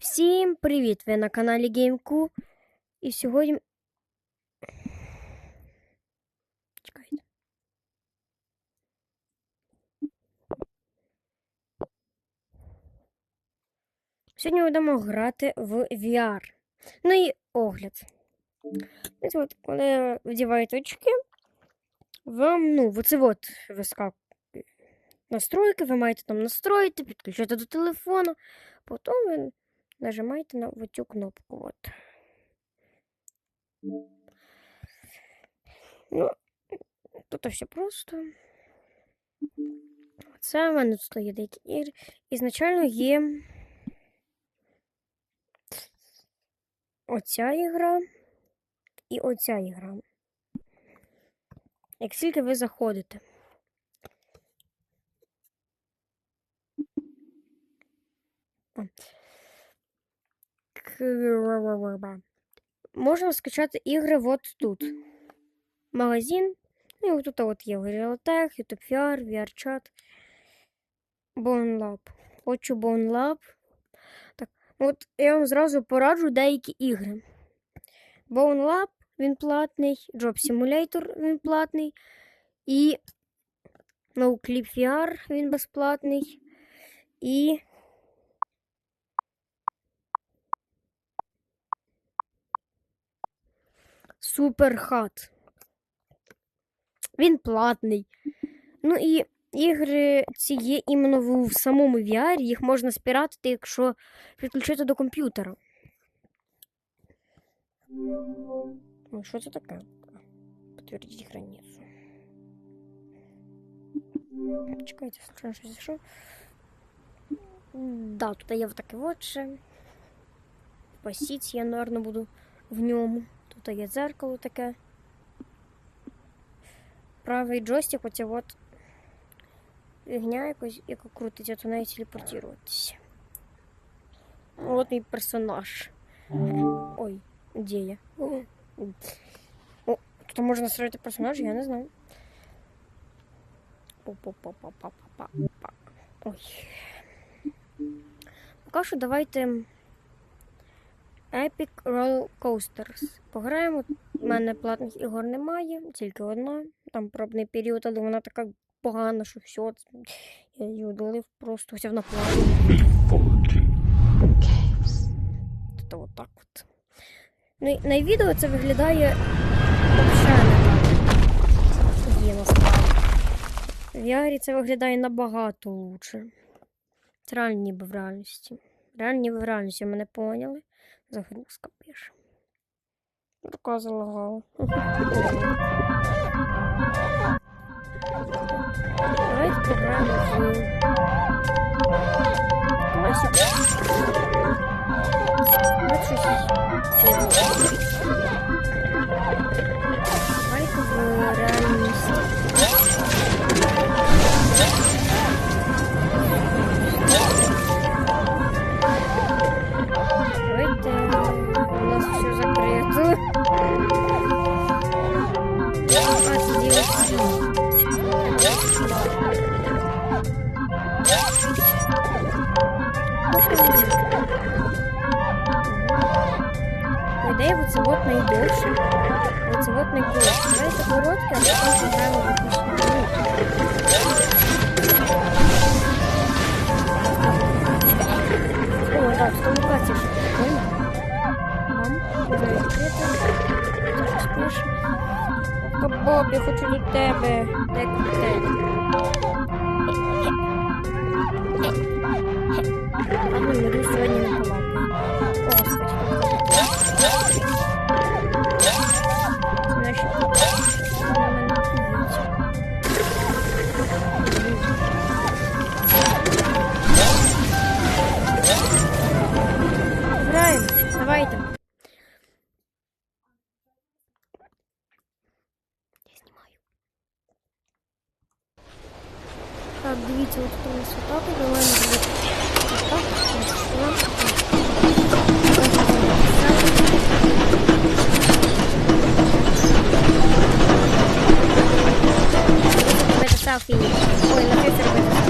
Всім привіт! Ви на каналі GameQ. І сьогодні. Чекайте. Сьогодні будемо грати в VR. Ну і огляд. Ось От, коли вдіваєте очки, вам, ну, оце от вискакує настройки, ви маєте там настроїти, підключити до телефону, потім ви нажимаєте на цю кнопку. От. Ну, тут все просто. Це в мене тут є деякі ігри. Ізначально є оця ігра і оця ігра. Як тільки ви заходите. К- Можна скачати ігри от тут. Магазин. Ну, і тут от є Realtek, YouTube VR, VRChat, BoneLab. Хочу BoneLab. Так, от я вам зразу пораджу деякі ігри. BoneLab, він платний, Job Simulator, він платний. І NoClip VR, він безплатний. І Суперхат. Він платний. Ну і ігри ці є іменно в, самому VR, їх можна спіратити, якщо підключити до комп'ютера. Ну, що це таке? Підтвердіть границю. Чекайте, случайно щось зайшов. Да, тут є таке от ще. Пасіть, я, наверное, буду в ньому. Тут є дзеркало таке. Правий джойстик, оця от фігня якось, яка крутиться, то навіть телепортуватися. От мій персонаж. Ой, де я? О, О, тут можна строїти персонажа, я не знаю. Ой. Поки що давайте Epic Roller Coasters. Пограємо. У мене платних ігор немає, тільки одна. Там пробний період, але вона така погана, що все. Я її удалив просто взяв на. Тобто отак от. Ну, на відео це виглядає взагалі не так. Є насправді. В VR це виглядає набагато лучше. Це реально ніби в реальності. Реально ніби в реальності, мене поняли. Загрузка пише. Рука залагала. Давайте пограємо в По ідеї, оце от найдовше. Оце от найкоротше. Давайте коротке, а виключно. О, так, что не платишь. Прикольно. Мам, хочу до тебе. Дай коктейль. Так, дивіться, от у нас отак давай Так, так. Ой, на це робити.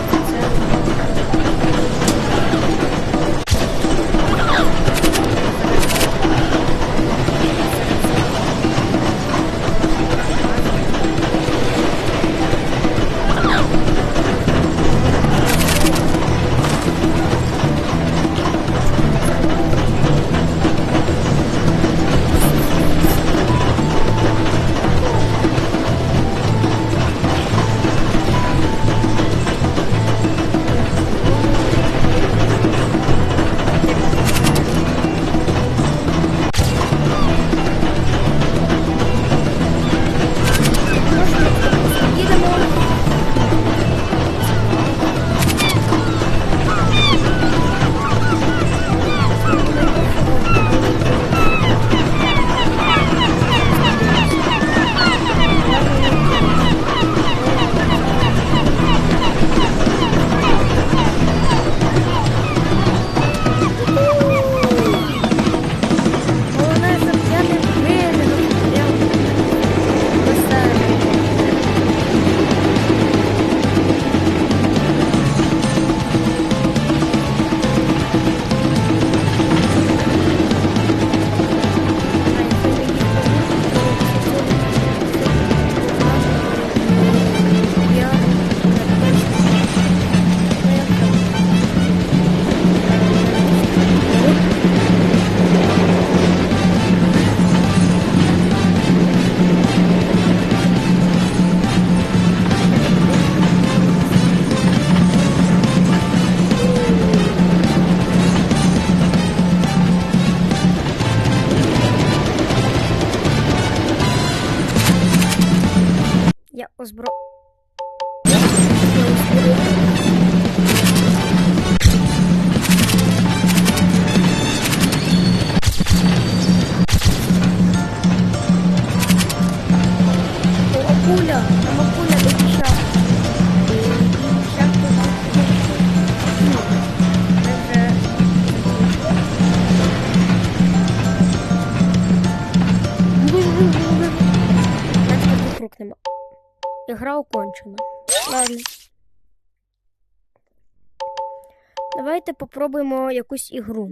Давайте попробуємо якусь ігру.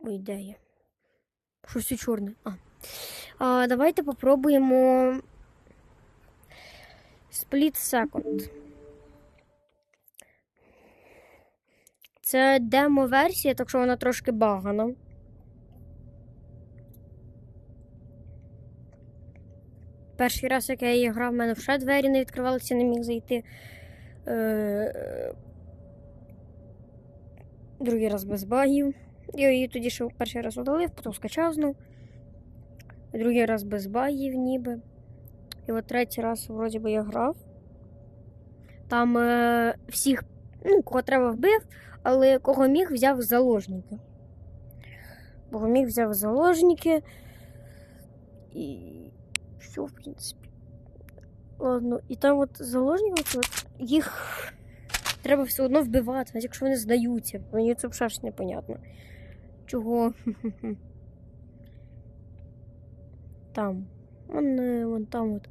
Ой, де я? Щось все чорне. А. а. Давайте попробуємо. Split Second. Це демо-версія, так що вона трошки багана. Перший раз, як я її грав, в мене вже двері не відкривалися, не міг зайти. Е, Другий раз без багів. Я її тоді ще перший раз удалив, потім скачав знов. Другий раз без багів ніби. І от третій раз, вроді би, я грав. Там е, всіх, ну, кого треба вбив, але кого міг, взяв заложники. Кого міг взяв заложники. І все, в принципі. Ладно, і там от заложники, от, от, їх треба все одно вбивати, навіть якщо вони здаються. Мені це взагалі ж непонятно. Чого? Там. Вон, е, вон там от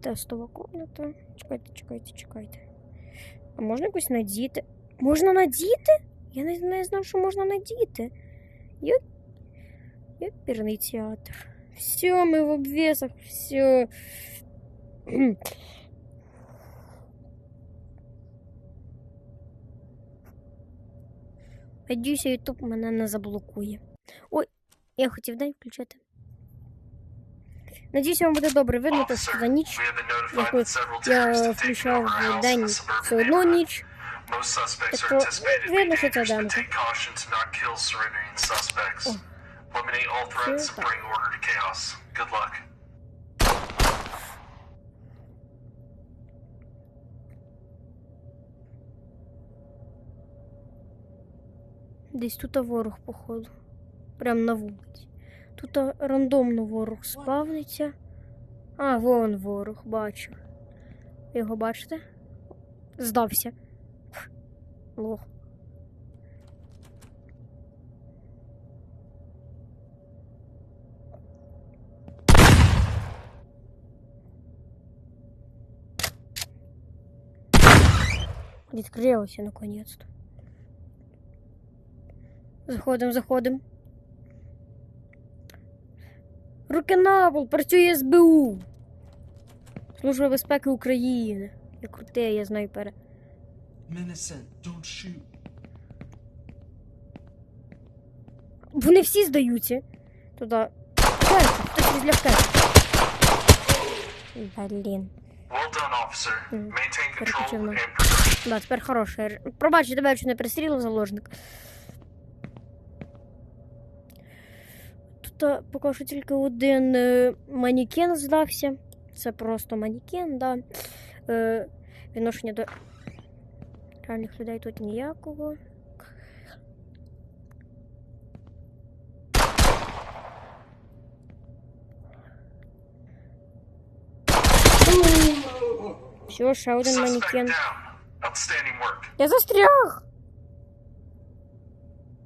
тестова комната. Чекайте, чекайте, чекайте. А можна якось надіти? Можна надіти? Я не, не знав, що можна надіти. Я... Ёперный театр. Все, мы в обвесах, все. Надіюся, Ютуб мене не заблокує. Ой, я хотів день включити. Надіюся, вам буде добре видно, то що за ніч яку я включав день все одно ніч. Тобто, видно, що це демка. Eliminate all threats and bring order to chaos. Good luck. Десь тут ворог, походу. Прям на вулиці. Тут рандомно ворог спавниться. А, вон ворог, бачу. Його бачите? Здався. Лох. Відкрилося наконец-то. Заходим, заходим. Руки на пол, працює СБУ. Служба безпеки України. Я крутий, я знаю пере. Вони всі здаються. Туди. Кайф, хтось відлякає. Блін. Well done, officer. Maintain control and. Да, тепер хороше. Пробач, тебе що не перестрілив заложник. А, поки що тільки один е, манікен здався. Це просто манікен, да. Е, відношення до реальних людей тут ніякого. Все, ще один манікен. Я застряг!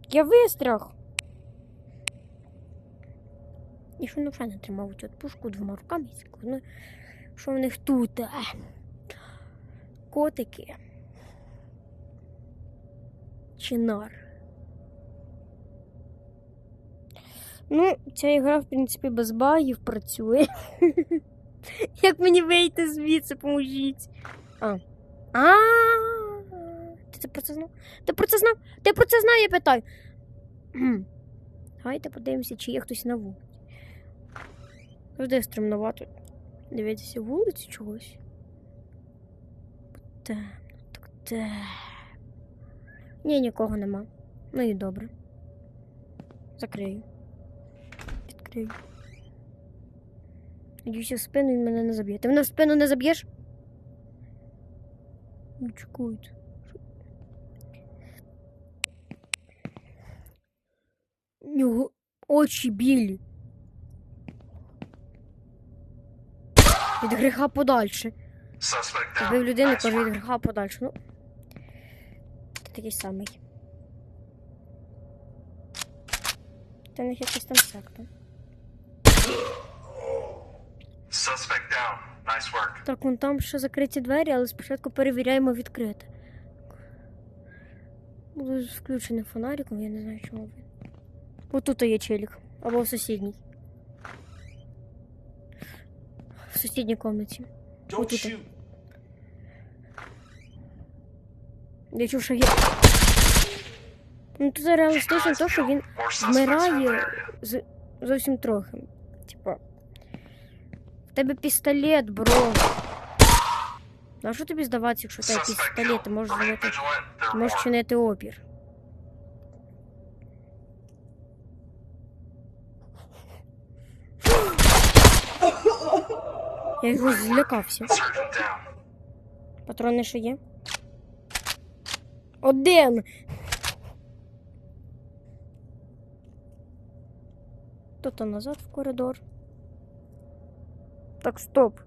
Я вистряг. І що не тримав цю пушку двома руками і таку, ну, що в них тут? е? Котики. Чинар. Ну, ця ігра, в принципі, без багів працює. Як мені вийти звідси, поможіть. А. А. Ти це про це знав? Ти про це знав? Ти про це знав, я питаю. Давайте подивимося, чи є хтось на вулиці. Завжди стремновато дивитися вулицю чогось. Темно, так темно. Ні, нікого нема. Ну і добре. Закрию. Відкрию. Надіюся, в спину він мене не заб'є. Ти мене в спину не заб'єш? Ну, чекайте. У нього очі білі. Від гріха подальше. Вбив людину, каже від гріха подальше. Ну. Такий самий. Та них якась там секта. Suspect down. Nice work. Так, вон там ще закриті двері, але спочатку перевіряємо відкрите. Буду з включеним фонариком, я не знаю, чому він. Ось тут є челік. Або в сусідній. В сусідній комнаті. Вот это. Я чув, що. Ну тут реалістично то, що він вмирає з... зовсім трохи. Типа. В тебе пістолет, бро. На що тобі здаватися, якщо в тебе пістолет, ти можеш зробити. Ти можеш чинити опір. Я його злякався. Патрони ще є? Один! Тут назад в коридор. Так, стоп.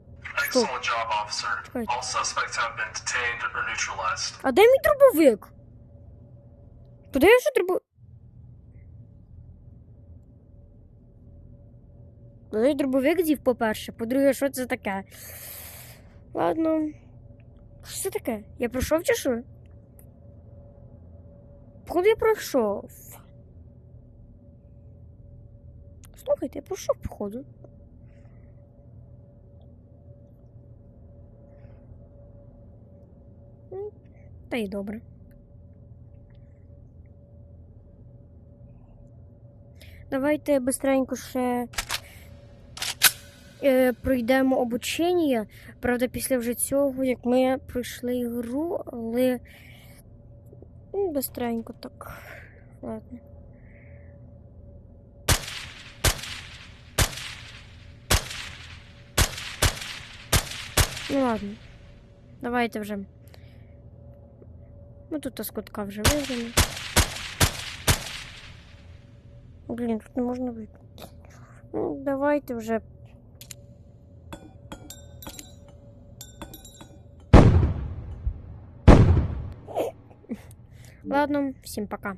Or neutralized. А де мій дробовик? Куди я ще дробовик? Куди я дробовик дів, по-перше. По-друге, що це таке? Ладно. Що це таке? Я пройшов чи що? Походу я пройшов. Слухайте, я пройшов, походу. Ну, Та й добре. Давайте бистренько ще пройдемо обучення. Правда, після вже цього, як ми пройшли ігру, але ну, бистренько так. Ладно. Ну ладно. Давайте вже. Ну тут та скотка вже виграно. Блін, тут не можна вийти. Ну, давайте вже. Ладно, всім пока.